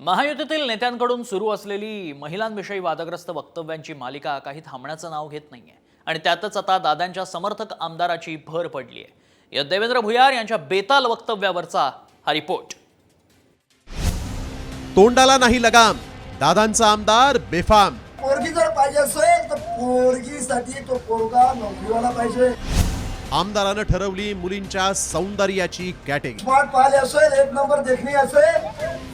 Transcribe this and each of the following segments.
महायुतीतील नेत्यांकडून सुरू असलेली महिलांविषयी वादग्रस्त वक्तव्यांची मालिका काही थांबण्याचं नाव घेत नाहीये. आणि त्यातच आता दादांच्या समर्थक आमदाराची भर पडली आहे या देवेंद्र भुयार यांच्या बेताल वक्तव्यावरचा हा रिपोर्ट. तोंडाला नाही लगाम. दादांचा आमदार बेफाम. पोरगी जर पाहिजे असेल तर पोरगीसाठी तो पोरगा नोकरीवाला पाहिजे. आमदारानं ठरवली मुलींच्या सौंदर्याची कॅटेगरी स्मार्ट पाहिले असेल एक नंबर देखणी असेल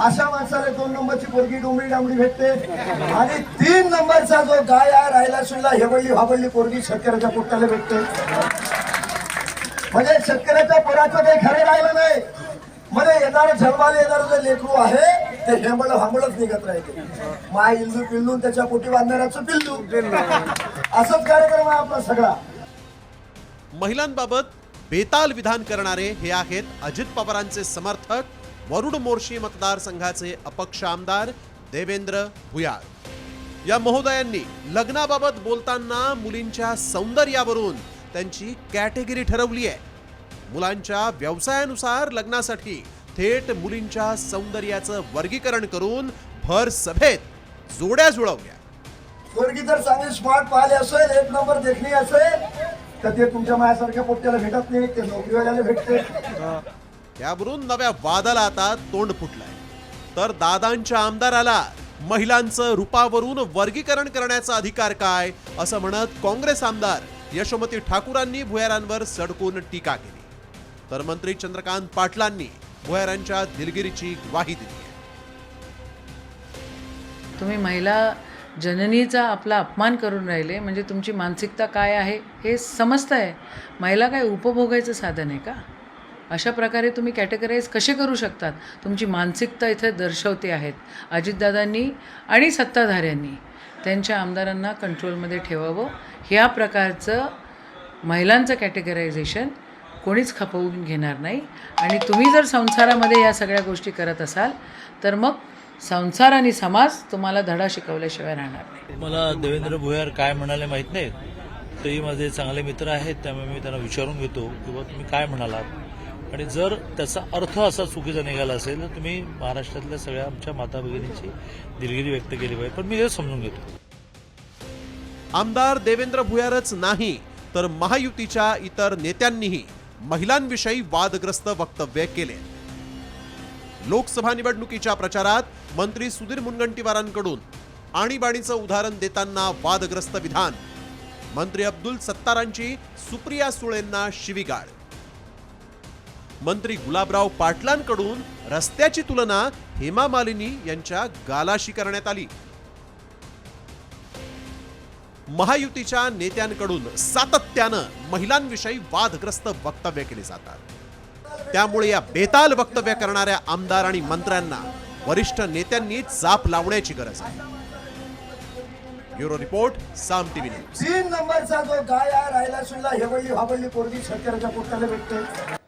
अशा माणसाला दोन नंबरची पोरगी डोंगरी डांबडी भेटते. आणि तीन नंबरचा जो गाय आहे राहिला सुनला हेवळली भाबळली पोरगी शेतकऱ्याच्या पोट्याला भेटते. म्हणजे शेतकऱ्याच्या पोराचं काही खरं राहिलं नाही. म्हणजे येणारं जन्माला येणारं जे लेकरू आहे ते हेंबळ हांबळच निघत राहते माय इल्लू पिल्लू त्याच्या पोटी बांधणाऱ्याचं पिल्लू. असंच कार्यक्रम आहे आपला सगळा. महिलांबाबत बेताल विधान करणारे हे आहेत अजित पवारांचे समर्थक वरुड मोर्शी मतदारसंघाचे अपक्ष आमदार देवेंद्र भुयार. या महोदयांनी लग्नाबाबत बोलताना मुलींच्या सौंदर्यावरून त्यांची कॅटेगरी ठरवली आहे. मुलांच्या व्यवसायानुसार लग्नासाठी थेट मुलींच्या सौंदर्याचं वर्गीकरण करून भर सभेत जोड्या जुळवल्या. पोरगी जर चांगली स्मार्ट पाहिले असेल एक नंबर देखणी असेल तर ते तुमच्या माझ्यासारख्या पोट्याला भेटत नाही ते नोकरीवाल्याला भेटते. त्यावरून नव्या वादाला आता तोंड फुटलंय. तर दादांच्या आमदाराला महिलांचं रूपावरून वर्गीकरण करण्याचा अधिकार काय असं म्हणत काँग्रेस आमदार यशोमती ठाकूरांनी भुयारांवर सडकून टीका केली. तर मंत्री चंद्रकांत पाटलांनी भुयारांच्या दिलगिरीची ग्वाही दिली आहे. तुम्ही महिला जननीचा आपला अपमान करून राहिले म्हणजे तुमची मानसिकता काय आहे हे समजतं आहे महिला काय उपभोगायचं साधन आहे का? अशा प्रकारे तुम्ही कॅटेगराईज कसे करू शकतात? तुमची मानसिकता इथे दर्शवते आहेत. अजितदादांनी आणि सत्ताधाऱ्यांनी त्यांच्या आमदारांना कंट्रोलमध्ये ठेवावं. ह्या प्रकारचं महिलांचं कॅटेगरायझेशन कोणीच खपवून घेणार नाही. आणि तुम्ही जर संसारामध्ये या सगळ्या गोष्टी करत असाल तर मग संसार आणि समाज तुम्हाला धडा शिकवल्याशिवाय राहणार नाही. मला देवेंद्र भुयार काय म्हणाले माहीत नाही तेही माझे चांगले मित्र आहेत त्यामुळे मी त्यांना विचारून घेतो किंवा तुम्ही काय म्हणालात? आणि जर त्याचा अर्थ असा चुकीचा निघाला असेल तर तुम्ही महाराष्ट्रातल्या सगळ्या आमच्या माता भगिनींची दिलगिरी व्यक्त केली पाहिजे. पण मी हे समजून घेतो. आमदार देवेंद्र भुयारच नाही तर महायुतीच्या इतर नेत्यांनीही महिलांविषयी वादग्रस्त वक्तव्य केले. लोकसभा निवडणुकीच्या प्रचारात मंत्री सुधीर मुनगंटीवारांकडून आणीबाणीचं उदाहरण देताना वादग्रस्त विधान. मंत्री अब्दुल सत्तारांची सुप्रिया सुळेंना शिवीगाळ. मंत्री गुलाबराव पाटलांकडून रस्त्याची तुलना हेमा मालिनी यांच्या गालाशी करण्यात आली. महायुतीच्या नेत्यांकडून सातत्यानं महिलांविषयी वादग्रस्त वक्तव्य केली जातात. त्यामुळे या बेताल वक्तव्य करणाऱ्या आमदार आणि मंत्र्यांना वरिष्ठ नेत्यांनी चाप लावण्याची गरज आहे. Bureau report Saam TV news. तीन नंबरचा जो गाय राहिला सुनला हेवळली भाबळली पोरगी शेतकऱ्याच्या पोटाला भेटते